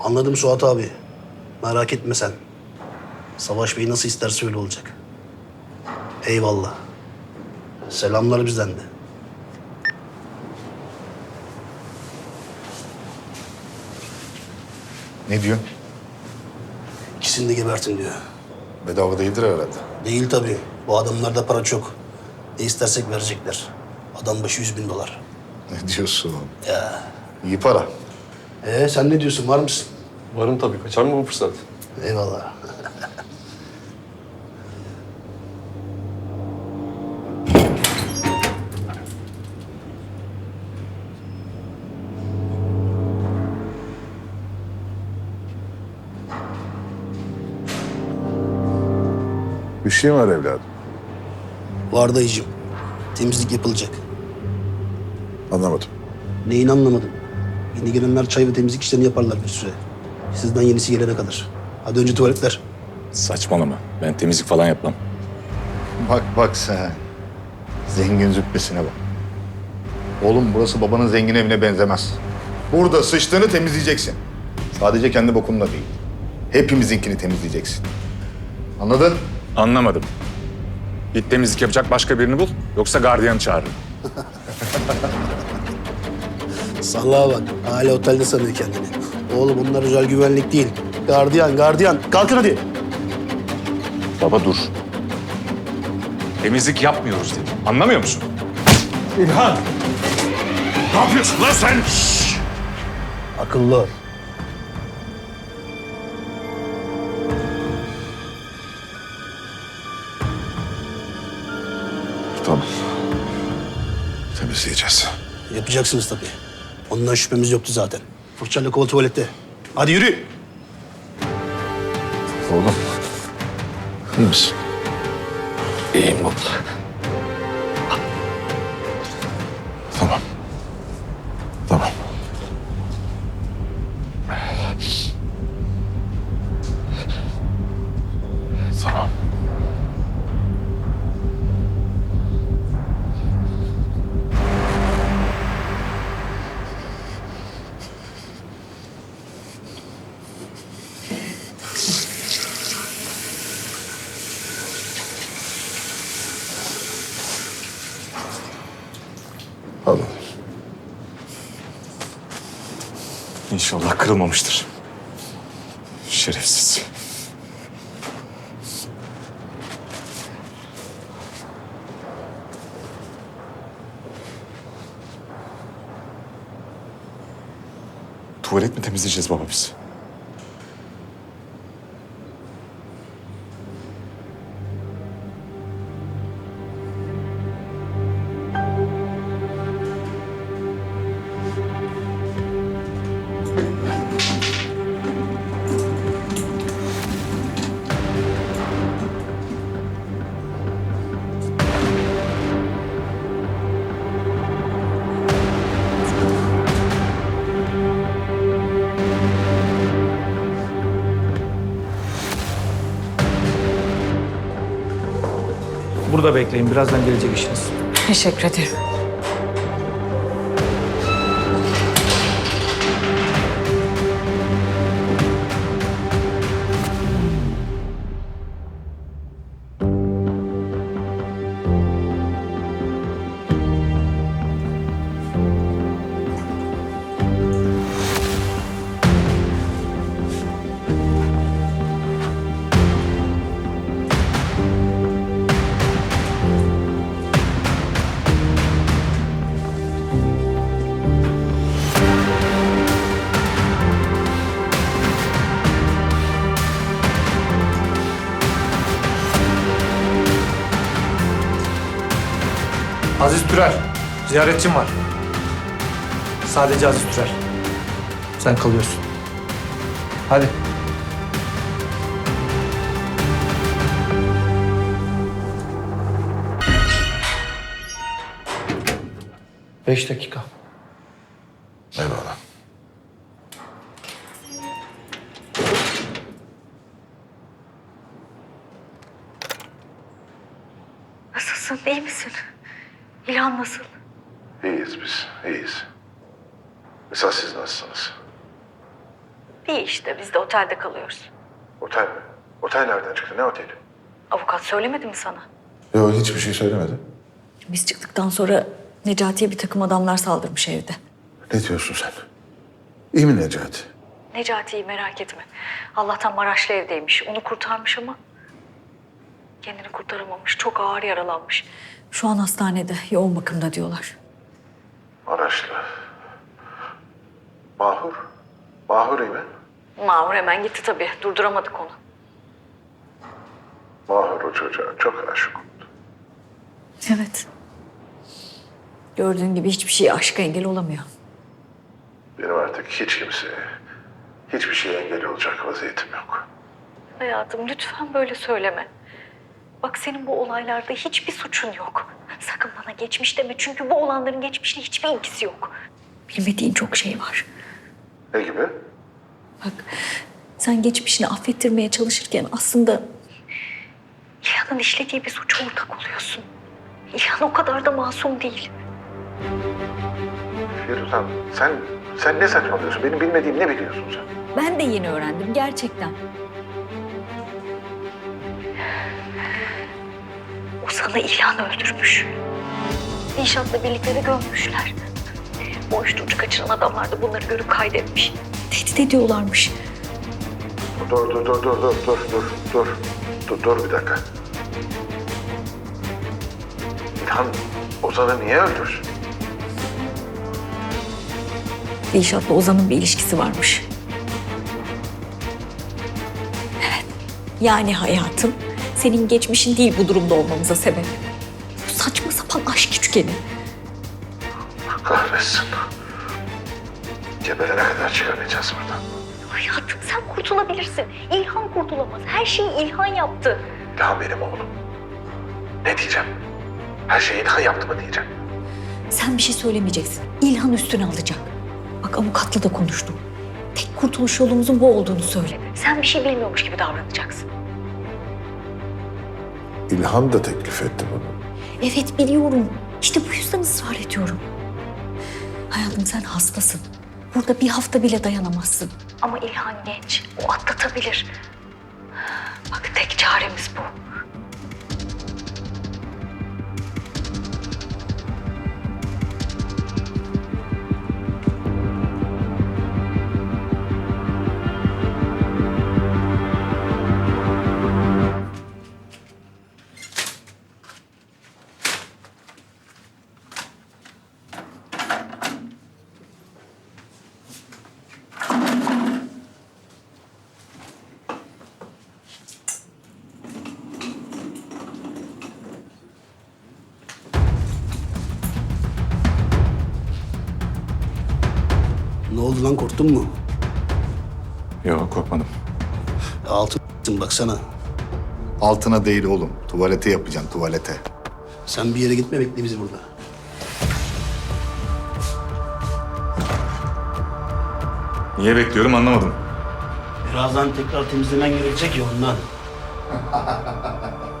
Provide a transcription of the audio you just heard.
Anladım Suat abi. Merak etme sen. Savaş Bey nasıl isterse öyle olacak. Eyvallah. Selamlar bizden de. Ne diyor? İkisini de gebertin diyor. Bedava değildir herhalde. Değil tabii. Bu adamlarda para çok. Ne istersek verecekler. Adam başı yüz bin dolar. Ne diyorsun? Ya. İyi para. Ee sen ne diyorsun? Var mısın? Varım tabii. Kaçar mı bu fırsat? Eyvallah. Bir şey mi var evladım? Var dayıcığım. Temizlik yapılacak. Anlamadım. Neyini anlamadım. Yeni gelenler çay ve temizlik işlerini yaparlar bir süre. Sizden yenisi gelene kadar. Hadi önce tuvaletler. Saçmalama. Ben temizlik falan yapmam. Bak bak sen. Zengin züppesine bak. Oğlum burası babanın zengin evine benzemez. Burada sıçtığını temizleyeceksin. Sadece kendi bokunla değil. Hepimizinkini temizleyeceksin. Anladın? Anlamadım. Git temizlik yapacak başka birini bul. Yoksa gardiyanı çağırırım. Sallaha bak. Hala otelde sanıyor kendini. Oğlum bunlar özel güvenlik değil. Gardiyan, gardiyan. Kalkın hadi. Baba dur. Temizlik yapmıyoruz dedim. Anlamıyor musun? İlhan! Ne yapıyorsun lan sen? Akıllı ol. Tamam. Temizleyeceğiz. Yapacaksınız tabii. Ondan şüphemiz yoktu zaten. Fırçayla kova tuvalette. Hadi yürü. Oğlum. İyi misin? İyiyim baba. İnşallah kırılmamıştır. Şerefsiz. Tuvalet mi temizleyeceğiz baba biz? Burada bekleyin. Birazdan gelecek işiniz. Teşekkür ederim. Aziz Türer. Ziyaretçim var. Sadece Aziz Türer. Sen kalıyorsun. Hadi. Beş dakika. Eyvallah. Nasılsın? İyi misin? İlhan nasıl? İyiyiz biz, iyiyiz. Mesela siz nasılsınız? İyi işte biz de otelde kalıyoruz. Otel mi? Otel nereden çıktı? Ne oteli? Avukat söylemedi mi sana? Yok hiçbir şey söylemedi. Biz çıktıktan sonra Necati'ye bir takım adamlar saldırmış evde. Ne diyorsun sen? İyi mi Necati? Necati'yi merak etme. Allah'tan Maraşlı evdeymiş. Onu kurtarmış ama kendini kurtaramamış. Çok ağır yaralanmış. Şu an hastanede yoğun bakımda diyorlar. Maraşlı. Mahur. Mahur iyi mi? Mahur hemen gitti tabii. Durduramadık onu. Mahur o çocuğa çok aşık oldu. Evet. Gördüğün gibi hiçbir şey aşka engel olamıyor. Benim artık hiç kimseye, hiçbir şeye engel olacak vaziyetim yok. Hayatım lütfen böyle söyleme. Bak senin bu olaylarda hiçbir suçun yok. Sakın bana geçmiş deme çünkü bu olanların geçmişle hiçbir ilgisi yok. Bilmediğin çok şey var. Ne gibi? Bak sen geçmişini affettirmeye çalışırken aslında İlhan'ın işlediği bir suça ortak oluyorsun. İlhan o kadar da masum değil. Firuzan sen, sen ne saçmalıyorsun? Benim bilmediğim ne biliyorsun sen? Ben de yeni öğrendim gerçekten. O sana İlhan öldürmüş. Nişat'la birlikte de gömmüşler. Bu uyuşturucu kaçıran adamlar da bunları görüp kaydetmiş. Tehdit ediyorlarmış. Dur, dur, dur, dur, dur, dur, dur, dur. Dur, dur bir dakika. İlhan Ozan'ı niye öldürsün? Dilşat'la Ozan'ın bir ilişkisi varmış. Evet. Yani hayatım senin geçmişin değil bu durumda olmamıza sebep. Bu saçma sapan aşk üçgeni. Kahretsin. Geberene kadar çıkamayacağız buradan. Hayatım sen kurtulabilirsin. İlhan kurtulamaz. Her şeyi İlhan yaptı. İlhan benim oğlum. Ne diyeceğim? Her şeyi İlhan yaptı mı diyeceğim. Sen bir şey söylemeyeceksin. İlhan üstüne alacak. Bak avukatla da konuştum. Tek kurtuluş yolumuzun bu olduğunu söyle. Sen bir şey bilmiyormuş gibi davranacaksın. İlhan da teklif etti bunu. Evet biliyorum. İşte bu yüzden ısrar ediyorum. Hayatım sen hastasın. Burada bir hafta bile dayanamazsın. Ama İlhan genç. O atlatabilir. Bak tek çaremiz bu. Oldu lan korktun mu? Yok korkmadım. Altın baksana. Altına değil oğlum. Tuvalete yapacaksın tuvalete. Sen bir yere gitme bekle bizi burada. Niye bekliyorum anlamadım. Birazdan tekrar temizlemen gerekecek ya ondan.